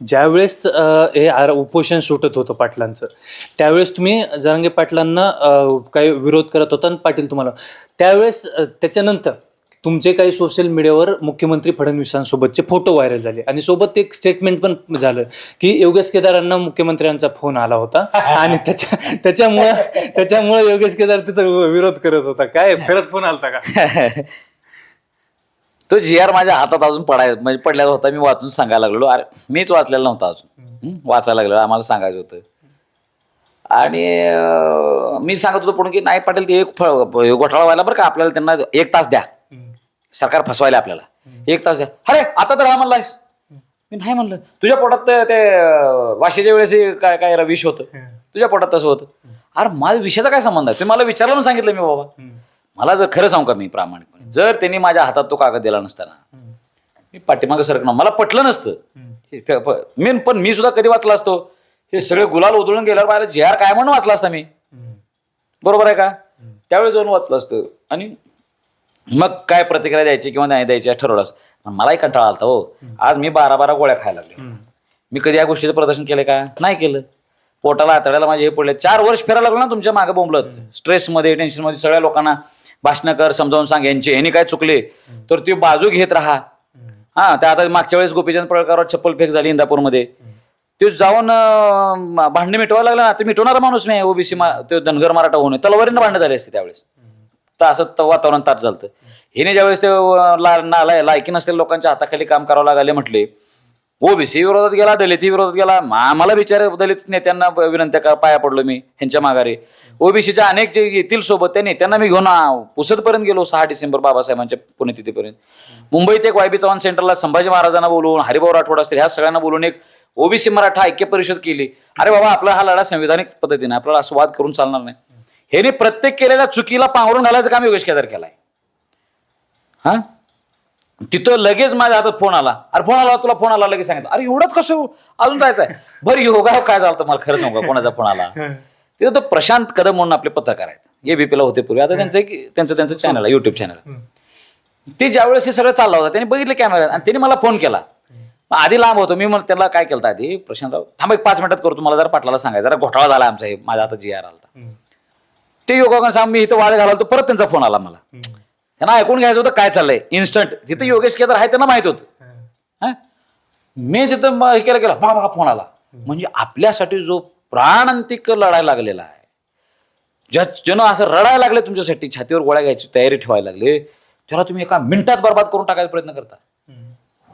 ज्यावेळेस हे आर- उपोषण सुटत होतं पाटलांचं त्यावेळेस तुम्ही जरांगे पाटलांना काही विरोध करत होता आणि पाटील तुम्हाला. त्यावेळेस त्याच्यानंतर तुमचे काही सोशल मीडियावर मुख्यमंत्री फडणवीसांसोबतचे फोटो व्हायरल झाले आणि सोबत एक स्टेटमेंट पण झालं की योगेश केदारांना मुख्यमंत्र्यांचा फोन आला होता आणि त्याच्या त्याच्यामुळं त्याच्यामुळं योगेश केदार तिथं विरोध करत होता. काय खरंच फोन आलता का? तो जी आर माझ्या हातात अजून पडाय म्हणजे पडलेला होता मी वाचून सांगायला लागलो अरे मीच वाचलेला नव्हता अजून? वाचायला लागलो आम्हाला सांगायचं होतं. आणि मी सांगत होतो पण की नाही पाटील ते एक फ- हे घोटाळा व्हायला बरं का? आपल्याला त्यांना एक तास द्या. सरकार फसवायला आपल्याला. एक तास द्या. अरे आता तर हा म्हणलायस. मी नाही म्हणलं. तुझ्या पोटात ते- वाशीच्या वेळेस हे काय काय विष होतं? तुझ्या पोटात तसं होतं. अरे माझ्या विषयाचा काय संबंध आहे? तुम्ही मला विचारलं म्हणून सांगितलं मी बाबा. मला जर खरं सांगू का मी प्रामाणिकपणे? जर त्यांनी माझ्या हातात तो कागद दिला नसताना मी पाठीमागं सरकणार. मला पटलं नसतं. हे फ- फ- मी पण मी सुद्धा कधी वाचला असतो. हे सगळे गुलाल उधळून गेल्यावर मला जे आर काय म्हणून वाचला असता मी. बरोबर आहे का? त्यावेळेस जाऊन वाचलं असतं. आणि मग काय प्रतिक्रिया द्यायची किंवा नाही द्यायची ठरवलं असतं. पण मलाही कंटाळा आलता हो. आज मी बारा बारा गोळ्या खायला लागले. मी कधी या गोष्टीचं प्रदर्शन केलं का? नाही केलं. पोटाला आतड्याला माझे हे पडले. चार वर्ष फिरायला लागलो ना तुमच्या मागे बोंबलत. स्ट्रेसमध्ये टेन्शनमध्ये सगळ्या लोकांना भाषण कर समजावून सांग यांचे यांनी काय चुकले? तर ती बाजू घेत राहा. हा त्या आता मागच्या वेळेस गोपीचंद पळकावर चप्पल फेक झाली इंदापूरमध्ये. ते जाऊन अं, भांडणे मिटवायला लागला ना ते मिटवणारा माणूस नाही ओबीसी ते धनगर मराठा होऊन. तलवारीनं भांडणं झाले असते त्यावेळेस. तर असं वातावरण ताट झालं हिने ज्यावेळेस ते ला नालाय लायकी नसलेल्या लोकांच्या हाताखाली काम करावं लागले म्हटले ओबीसी विरोधात गेला दलिती विरोधात गेला. आम्हाला बिचारे दलित नेत्यांना विनंत्या का पाया पडलो मी ह्यांच्या माघारी. ओबीसीच्या अनेक जे येतील सोबत त्या नेत्यांना मी घेऊन पुसतपर्यंत गेलो सहा डिसेंबर बाबासाहेबांच्या पुण्यतिथीपर्यंत मुंबईत एक वायबी चव्हाण सेंटरला संभाजी महाराजांना बोलून हरिभाऊ राठोड असतील ह्या सगळ्यांना बोलून एक ओबीसी मराठा ऐक्य परिषद केली. अरे बाबा आपला हा लढा संविधानिक पद्धतीने आपल्याला असं वाद करून चालणार नाही. ह्याने प्रत्येक केलेल्या चुकीला पांघरून घालायचं काम योगेश केदार केलाय. हा? तिथं लगेच माझ्या हातात फोन आला. अरे फोन आला तुला फोन आला लगेच सांगितलं. अरे एवढंच कसं अजून जायचं आहे बरं योगा काय झालं मला खरं सांगू कोणाचा फोन आला? तिथं तो प्रशांत कदम म्हणून आपले पत्रकार आहेत. एबीपीला होते पूर्वी. आता त्यांचं एक त्यांचं त्यांचं चॅनल आहे युट्यूब चॅनल ते ज्यावेळेस हे सगळं चाललं होतं त्यांनी बघितलं कॅमेरा आणि त्यांनी मला फोन केला. आधी लांब होतो. मी मग त्याला काय केलं आधी? प्रशांतराव थांबा एक पाच मिनिटात करतो मला जरा पाटलाला सांगायचं. जरा घोटाळा झाला आमचा हे माझ्या हातात जी आर आला ते योगाकडे सांग मी इथं वाद घालाल तो परत त्यांचा फोन आला मला. त्यांना ऐकून घ्यायचं होतं काय चाललंय. इन्स्टंट तिथं योगेश केदार आहे त्यांना माहीत होतं. हा? मी तिथं हे केलं केलं बाबा फोन आला. म्हणजे आपल्यासाठी जो प्राणांतिक लढायला लागलेला आहे ज्या जण असं रडायला लागले तुमच्यासाठी छातीवर गोळ्या घ्यायची तयारी ठेवायला लागले त्याला तुम्ही एका मिनिटात बर्बाद करून टाकायचा प्रयत्न करता.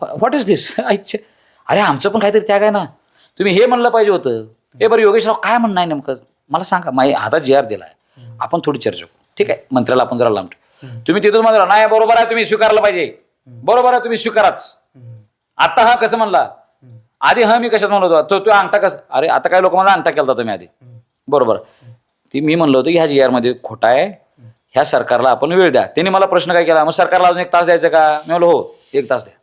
व्हॉट इज दिस आईच्या अरे आमचं पण काहीतरी त्याग आहे ना. तुम्ही हे म्हणलं पाहिजे होतं. हे बरं योगेशराव काय म्हणणं आहे नेमकं? मला सांगा माझ्या हातात जी आर दिलाय. आपण थोडी चर्चा करू. ठीक आहे? मंत्र्याला आपण जरा लांब ठेवू. तुम्ही तिथून म्हणला नाही बरोबर आहे तुम्ही स्वीकारलं पाहिजे. बरोबर आहे तुम्ही स्वीकाराच. आता हा कसं म्हणला? आधी हा मी कशात म्हणलो होतो? तो तो अंगठा कसं अरे आता काय लोक मला अंगठा केला तुम्ही आधी? बरोबर. ती मी म्हणलो होतो की ह्या जी आरमध्ये खोटा आहे ह्या सरकारला आपण वेळ द्या. त्यांनी मला प्रश्न काय केला? मग सरकारला अजून एक तास द्यायचा का? मी म्हणलो हो एक तास द्या.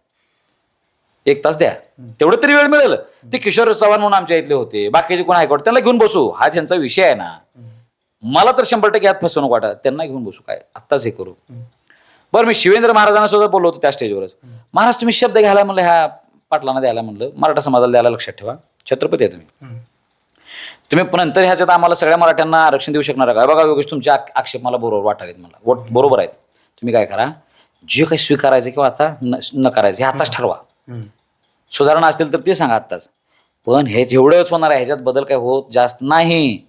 एक तास द्या. तेवढं तरी वेळ मिळेल. ते किशोर चव्हाण म्हणून आमच्या इथले होते. बाकीचे कोण हायकोर्ट? त्यांना घेऊन बसू. हा ज्यांचा विषय आहे ना मला तर शंभर टक्के यात फसवणूक वाटत त्यांना घेऊन बसू काय? आत्ताच हे करू. बरं मी शिवेंद्र महाराजांना सुद्धा बोललो होतो त्या स्टेजवरच. महाराज तुम्ही शब्द घ्यायला म्हणलं ह्या पाटलांना द्यायला म्हणलं. मराठा समाजाला द्यायला लक्षात ठेवा. छत्रपती आहे तुम्ही. तुम्ही नंतर ह्याच्यात आम्हाला सगळ्या मराठ्यांना आरक्षण देऊ शकणार का? बघा योगेश तुमचे आक- आक्षेप मला बरोबर वाटालेत मला. बरोबर आहेत. तुम्ही काय करा? जे काही स्वीकारायचं किंवा आता न न करायचं हे आताच ठरवा. सुधारणा असतील तर ते सांगा आत्ताच. पण हे जेवढंच होणार आहे ह्याच्यात बदल काही होत जास्त नाही.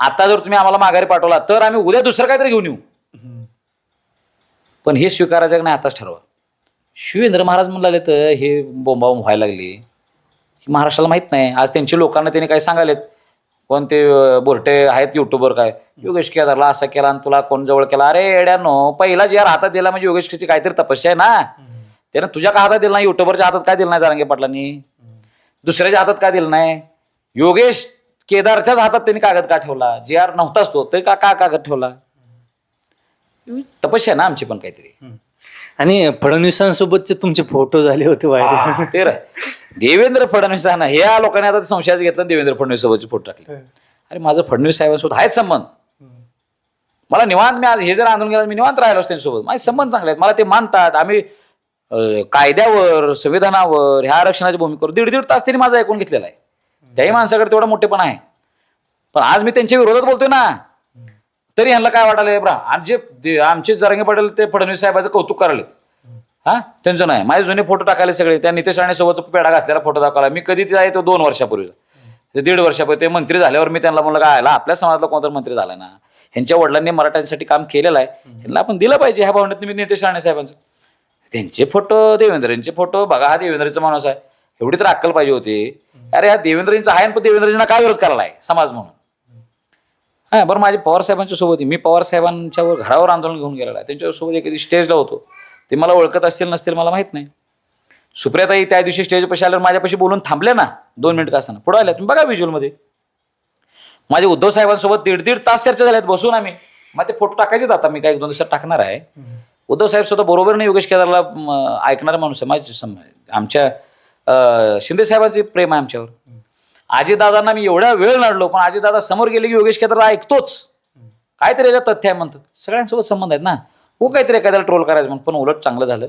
आता जर तुम्ही आम्हाला माघारी पाठवला तर आम्ही उद्या दुसरं काहीतरी घेऊन येऊ. पण हे स्वीकारायचं का नाही आताच ठरवा. शिवेंद्र महाराज म्हणाले तर हे बोंबाबोंब व्हायला लागली. ही महाराष्ट्राला माहीत नाही. आज त्यांच्या लोकांना त्यांनी काय सांगालेत. कोण ते अं, बोरटे आहेत युट्यूबर काय? योगेश केदारला असा केला आणि तुला कोण जवळ केला? अरे एड्यानो पहिला जे यार हातात दिला म्हणजे योगेशची काहीतरी तपस्या आहे ना. त्यानं तुझ्या का हातात दिला नाही? युट्यूबरच्या हातात काय दिलं नाही जारांगे पाटलांनी? दुसऱ्याच्या हातात काय दिलं नाही? योगेश केदारच्याच हातात त्यांनी कागद का ठेवला? जे आर नव्हताच तो तरी का का कागद ठेवला? तपस्या ना आमची पण काहीतरी. आणि फडणवीसांसोबतचे तुमचे फोटो झाले होते व्हायरल ते रे देवेंद्र फडणवीस हा ना ह्या लोकांनी आता संशयाचं घेतलं देवेंद्र फडणवीस सोबतचे फोटो टाकले. अरे माझं फडणवीस साहेबांसोबत आहेत संबंध. मला निवांत मी आज हे जर आंदोलन केलं मी निवांत राहिलो त्यांच्यासोबत. माझे संबंध चांगले आहेत. मला ते मानतात. आम्ही कायद्यावर संविधानावर ह्या आरक्षणाच्या भूमिकेवर दीड दीड तास त्यांनी माझा ऐकून घेतलेला आहे. त्याही माणसाकडे तेवढा मोठेपणा आहे. पण आज मी त्यांच्या विरोधात बोलतोय ना तरी ह्यांना काय वाटायला ब्रा आमचे जे- आमचे जरांगे पाटील ते फडणवीस साहेबाचं कौतुक करायले हा? त्यांचं नाही. माझे जुने फोटो टाकायला सगळे. त्या नितेश राणेसोबत पेढा घातलेला फोटो दाखवला. मी कधी आहे तो दोन वर्षापूर्वीचा. ते दीड वर्षापूर्वी. ते मंत्री झाल्यावर मी त्यांना म्हणलं काय आला आपल्या समाजातला कोणता मंत्री झाला ना? ह्यांच्या वडिलांनी मराठ्यांसाठी काम केलेलं आहे. ह्यांना आपण दिलं पाहिजे ह्या भावनेत मी नितेश राणे साहेबांचं. त्यांचे फोटो देवेंद्रजींचे फोटो बघा हा देवेंद्रचा माणूस आहे. एवढी तर अक्कल पाहिजे होती. अरे हा देवेंद्रजींचा आहे पण देवेंद्रजींना काय विरोध करायला आहे समाज म्हणून. हा बरं माझे पवार साहेबांच्या सोबत. मी पवार साहेबांच्यावर घरावर आंदोलन घेऊन गेलेला आहे. त्यांच्यासोबत एखादी स्टेजला होतो. ते मला ओळखत असतील नसतील मला माहीत नाही. सुप्रियाताई त्या दिवशी स्टेज पशी आल्यावर माझ्यापाशी बोलून थांबले ना दोन मिनिट का असताना पुढे आल्या तुम्ही बघा व्हिज्युअलमध्ये माझे उद्धव साहेबांसोबत दीड दीड तास चर्चा झाल्यात बसून आम्ही. मग ते फोटो टाकायचेच आता. मी एक दोन दिवसात टाकणार आहे. उद्धव साहेब स्वतः बरोबर नाही. योगेश केदारला ऐकणारा माणूस आहे. माझ्या आमच्या शिंदे साहेबांचे प्रेम आहे आमच्यावर. आजीदादांना मी एवढा वेळ लढलो पण आजीदादा समोर गेले की योगेश केदारला ऐकतोच. काहीतरी याच्यात तथ्य आहे म्हणतो सगळ्यांसोबत संबंध आहेत ना. हो काहीतरी एखाद्याला ट्रोल करायचं म्हणून पण उलट चांगलं झालं.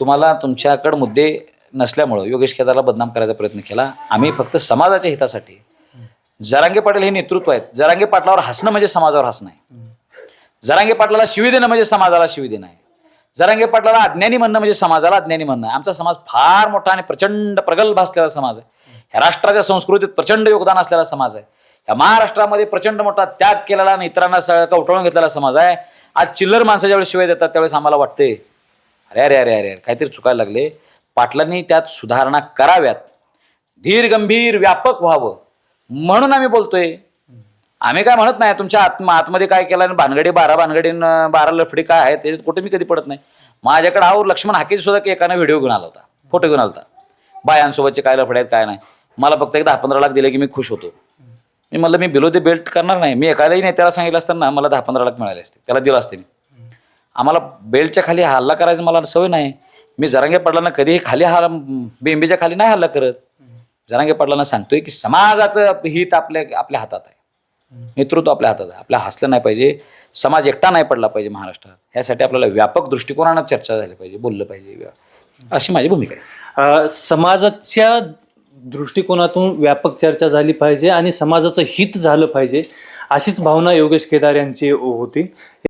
तुम्हाला तुमच्याकडे मुद्दे नसल्यामुळं योगेश केदारला बदनाम करायचा प्रयत्न केला. आम्ही फक्त समाजाच्या हितासाठी. जरांगे पाटील हे नेतृत्व आहेत. जरांगे पाटलावर हसणं म्हणजे समाजावर हसणं आहे. जरांगे पाटलाला शिवी देणं म्हणजे समाजाला शिवी देणं आहे. जरांगे पाटलाला अज्ञानी म्हणणं म्हणजे समाजाला अज्ञानी म्हणणं. आमचा समाज फार मोठा आणि प्रचंड प्रगल्भ असलेला समाज आहे. ह्या राष्ट्राच्या संस्कृतीत प्रचंड योगदान असलेला समाज आहे. या महाराष्ट्रामध्ये प्रचंड मोठा त्याग केलेला आणि इतरांना सगळं कवटळून घेतलेला समाज आहे. आज चिल्लर माणसं ज्यावेळेस शिवाय देतात त्यावेळेस आम्हाला वाटते अरे अरे अरे अरे काहीतरी चुकायला लागले. पाटलांनी त्यात सुधारणा कराव्यात. धीर गंभीर व्यापक व्हावं. म्हणून आम्ही बोलतोय आम्ही काय म्हणत नाही तुमच्या आत्म आतमध्ये काय केलं आणि भानगडी बारा भानगडी बारा लफडी काय आहे त्याच्यात कुठे मी कधी पडत नाही. माझ्याकडे हा लक्ष्मण हाकेची सुद्धा की व्हिडिओ घेऊन आला होता फोटो घेऊन आला होता. बायांसोबतचे काय लफडे आहेत काय नाही. मला फक्त एक दहा पंधरा लाख दिले की मी खुश होतो. मी म्हणलं मी बिलो द बेल्ट करणार नाही. मी एकालाही नेत्याला सांगितलं असताना मला दहा पंधरा लाख मिळाले असते. त्याला दिलं असते मी. आम्हाला बेल्टच्या खाली हल्ला करायचं मला सवय नाही. मी जरांगे पडलांना कधीही खाली हा बेंबीच्या खाली नाही हल्ला करत. जरांगे पडलांना सांगतोय की समाजाचं हित आपल्या आपल्या हातात आहे. नेतृत्व आपल्या हातात आहे. आपल्या हसलं नाही पाहिजे समाज एकटा नाही पडला पाहिजे महाराष्ट्रात. यासाठी आपल्याला व्यापक दृष्टिकोनानं चर्चा झाली पाहिजे बोललं पाहिजे. अशी माझी भूमिका आहे. समाजाच्या दृष्टिकोनातून व्यापक चर्चा झाली पाहिजे आणि समाजाचं हित झालं पाहिजे अशीच भावना योगेश केदार यांची होती.